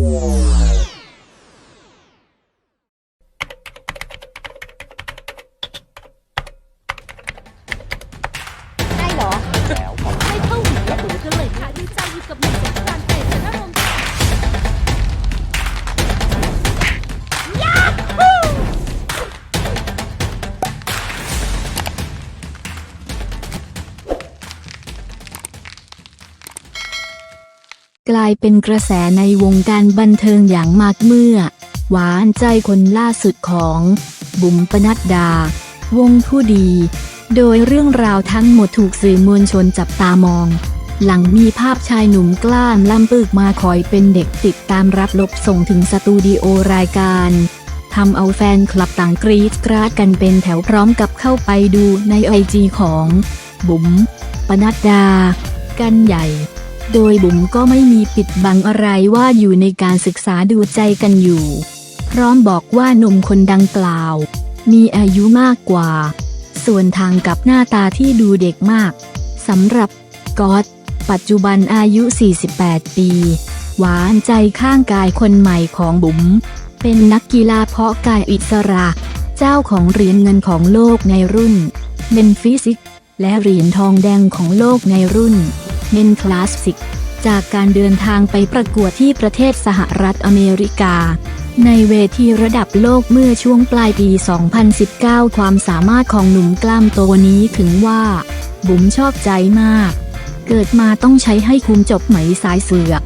ไกลายเป็นกระแสในวงการบันเทิงอย่างมากเมื่อ หวานใจคนล่าสุดของ บุ๋มปนัดดา วงผู้ดี โดยเรื่องราวทั้งหมดถูกสื่อมวลชนจับตามอง หลังมีภาพชายหนุ่มกล้ามล่ำปึกมาคอยเป็นเด็กติดตามรับลบส่งถึงสตูดิโอรายการทำเอาแฟนคลับต่างกรี๊ดกราดกันเป็นแถวพร้อมกับเข้าไปดูในไอจีของ บุ๋มปนัดดา กันใหญ่ โดยบุ๋มก็ไม่มีปิดบังอะไรว่าอยู่ในการศึกษาดูใจกันอยู่ พร้อมบอกว่าหนุ่มคนดังกล่าว มีอายุมากกว่า ส่วนทางกับหน้าตาที่ดูเด็กมากสำหรับก๊อตปัจจุบันอายุ 48 ปี หวานใจข้างกายคนใหม่ของบุ๋ม เป็นนักกีฬาเพาะกายอิสระ เจ้าของเหรียญเงินของโลกในรุ่นเมนฟิสิกและเหรียญทองแดงของโลกในรุ่น เมนคลาสสิก จากการเดินทางไปประกวดที่ประเทศสหรัฐอเมริกา ในเวทีระดับโลกเมื่อช่วงปลายปี 2019 ความสามารถของหนุ่มกล้ามโตนี้ถึงว่า บุ๋มชอบใจมาก เกิดมาต้องใช้ให้คุมจบไหมสายเสือก